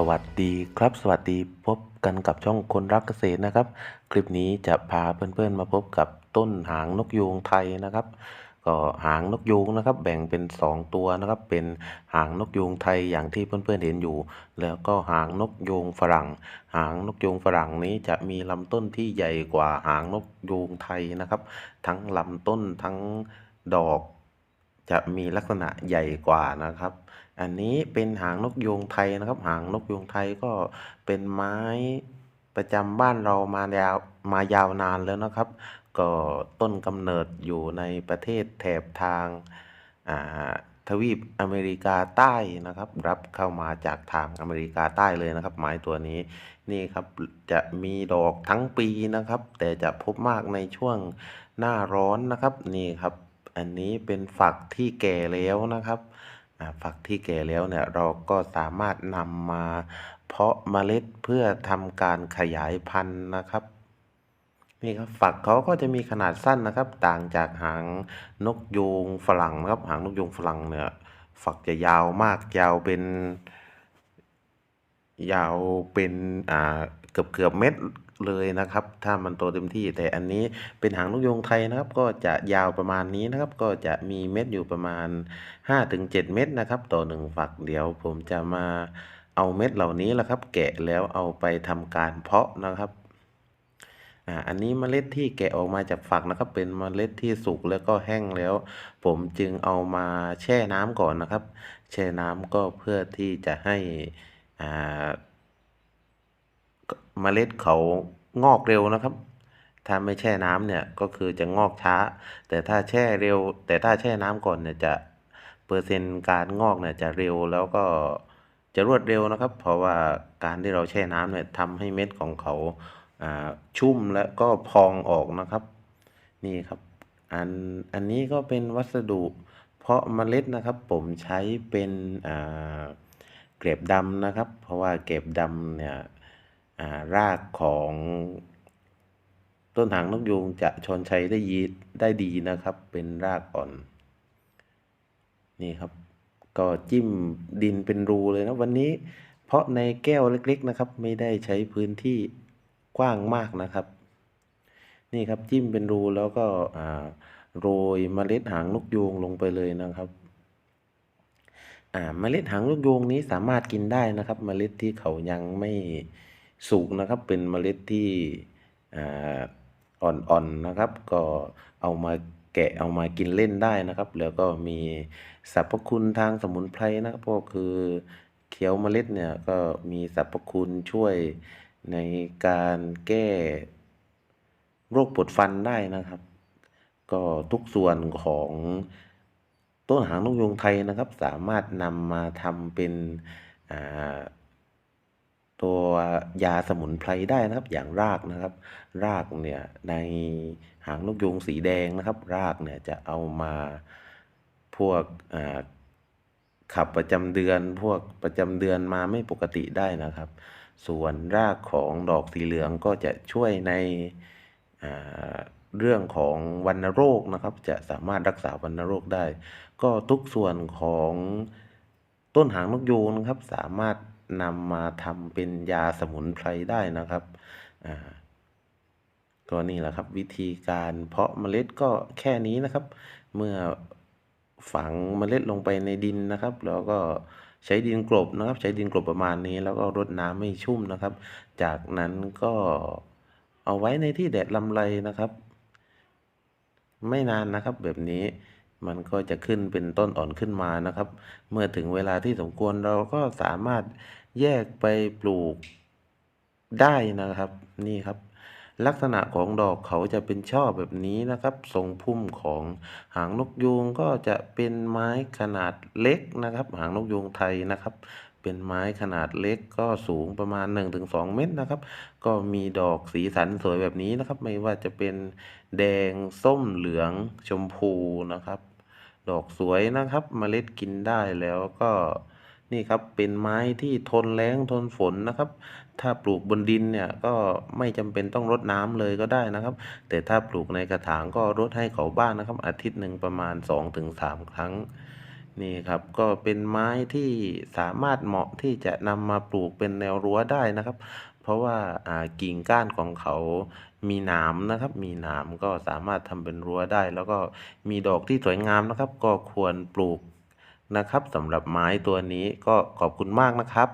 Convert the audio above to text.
สวัสดีครับ สวัสดีพบกันกับช่องคนรักเกษตรนะครับ คลิปนี้จะพาเพื่อนๆมาพบกับต้นหางนกยูงไทยนะครับ ก็หางนกยูงนะครับ แบ่งเป็น 2 ตัวนะครับ เป็นหางนกยูงไทยอย่างที่เพื่อนๆเห็นอยู่ แล้วก็หางนกยูงฝรั่ง หางนกยูงฝรั่งนี้จะมีลำต้นที่ใหญ่กว่าหางนกยูงไทยนะครับ ทั้งลำต้นทั้งดอก จะมีลักษณะใหญ่กว่านะครับ อันนี้เป็นหางนกยูงไทยนะครับ หางนกยูงไทยก็เป็นไม้ประจำบ้านเรามายาวมายาวนานแล้วนะครับ ก็ต้นกำเนิดอยู่ในประเทศแถบทางอ่าทวีปอเมริกาใต้นะครับ รับเข้ามาจากทางอเมริกาใต้เลยนะครับ ไม้ตัวนี้นี่ครับจะมีดอกทั้งปีนะครับ แต่จะพบมากในช่วงหน้าร้อนนะครับนี่ครับ อันนี้เป็นฝักที่แก่แล้วนะครับอ่าฝักที่แก่แล้วเนี่ยเราก็สามารถนำมาเพาะเมล็ดเพื่อทำการขยายพันธุ์นะครับนี่ครับฝักเขาก็จะมีขนาดสั้นนะครับ ต่างจากหางนกยูงฝรั่งนะครับ หางนกยูงฝรั่งเนี่ยฝักจะยาวมากยาวเป็น ยาวเป็นอ่าเกือบเกือบเม็ด เลยนะครับ ถ้ามันโตเต็มที่ แต่อันนี้เป็นหางนกยูงไทยนะครับ ก็จะยาวประมาณนี้นะครับ ก็จะมีเม็ดอยู่ประมาณ 5-7 เม็ดนะครับ ต่อหนึ่งฝักเดี๋ยวผมจะมาเอาเม็ดเหล่านี้แหละครับ แกะแล้วเอาไปทำการเพาะนะครับอ่าอันนี้เมล็ดที่แกะออกมาจากฝักนะครับ เป็นเมล็ดที่สุกแล้วก็แห้งแล้ว ผมจึงเอามาแช่น้ำก่อนนะครับ แช่น้ำก็เพื่อที่จะให้อ่า เมล็ดเขางอกเร็วนะครับ ถ้าไม่แช่น้ำเนี่ยก็คือจะงอกช้า แต่ถ้าแช่เร็ว แต่ถ้าแช่น้ำก่อนเนี่ยจะเปอร์เซ็นต์การงอกเนี่ยจะเร็วแล้วก็จะรวดเร็วนะครับ เพราะว่าการที่เราแช่น้ำเนี่ยทำให้เม็ดของเขาอ่าชุ่มและก็พองออกนะครับ นี่ครับ อันอันนี้ก็เป็นวัสดุ เพาะเมล็ดนะครับ ผมใช้เป็นอ่าเกล็บดำนะครับ เพราะว่าเกล็บดำเนี่ย รากของต้นหางนกยูงจะชอนชัยได้ยีได้ดีนะครับ เป็นรากอ่อน นี่ครับ ก็จิ้มดินเป็นรูเลยนะวันนี้ เพราะในแก้วเล็ก ๆนะครับ ไม่ได้ใช้พื้นที่กว้างมากนะครับ นี่ครับจิ้มเป็นรูแล้วก็อ่าโรยเมล็ดหางนกยูงลงไปเลยนะครับอ่าเมล็ดหางนกยูงนี้สามารถกินได้นะครับ เมล็ดที่เขายังไม่ สุกนะครับ เป็นเมล็ดที่อ่อนๆนะครับ ก็เอามาแกะเอามากินเล่นได้นะครับ แล้วก็มีสรรพคุณทางสมุนไพรนะครับก็คือเคี้ยวเมล็ดเนี่ยก็มีสรรพคุณช่วยในการแก้โรคปวดฟันได้นะครับ ก็ทุกส่วนของต้นหางนกยูงไทยนะครับ สามารถนำมาทำเป็นอ่า ตัวยาสมุนไพรได้นะครับอย่างรากนะครับ รากเนี่ยในหางนกยูงสีแดงนะครับ รากเนี่ยจะเอามาพวกขับประจำเดือน พวกประจำเดือนมาไม่ปกติได้นะครับ ส่วนรากของดอกสีเหลืองก็จะช่วยในเรื่องของวัณโรคนะครับ จะสามารถรักษาวัณโรคได้ ก็ทุกส่วนของต้นหางนกยูงนะครับสามารถ นำมาทำเป็นยาสมุนไพรได้นะครับอ่าก็นี่แหละครับ วิธีการเพาะเมล็ดก็แค่นี้นะครับ เมื่อฝังเมล็ดลงไปในดินนะครับ แล้วก็ใช้ดินกลบนะครับ ใช้ดินกลบประมาณนี้ แล้วก็รดน้ำให้ชุ่มนะครับ จากนั้นก็เอาไว้ในที่แดดลำไรนะครับ ไม่นานนะครับแบบนี้ มันก็จะขึ้นเป็นต้นอ่อนขึ้นมานะครับ เมื่อถึงเวลาที่สมควรเราก็สามารถแยกไปปลูกได้นะครับ นี่ครับ ลักษณะของดอกเขาจะเป็นช่อแบบนี้นะครับ ทรงพุ่มของหางนกยูงก็จะเป็นไม้ขนาดเล็กนะครับ หางนกยูงไทยนะครับ เป็นไม้ขนาดเล็กก็สูงประมาณ 1-2 เมตรนะครับ ก็มีดอกสีสันสวยแบบนี้นะครับ ไม่ว่าจะเป็นแดงส้มเหลืองชมพูนะครับ ดอกสวยนะครับเมล็ดกินได้แล้วก็นี่ครับเป็นไม้ที่ทนแล้งทนฝนนะครับ ถ้าปลูกบนดินเนี่ยก็ไม่จำเป็นต้องรดน้ำเลยก็ได้นะครับ แต่ถ้าปลูกในกระถางก็รดให้เขาบ้างนะครับ อาทิตย์หนึ่งประมาณ 2-3 ครั้ง นี่ครับก็เป็นไม้ที่สามารถเหมาะที่จะนำมาปลูกเป็นแนวรั้วได้นะครับ เพราะว่ากิ่งก้านของเขามีหนามนะครับ มีหนามก็สามารถทำเป็นรั้วได้ แล้วก็มีดอกที่สวยงามนะครับ ก็ควรปลูกนะครับสำหรับไม้ตัวนี้ก็ขอบคุณมากนะครับ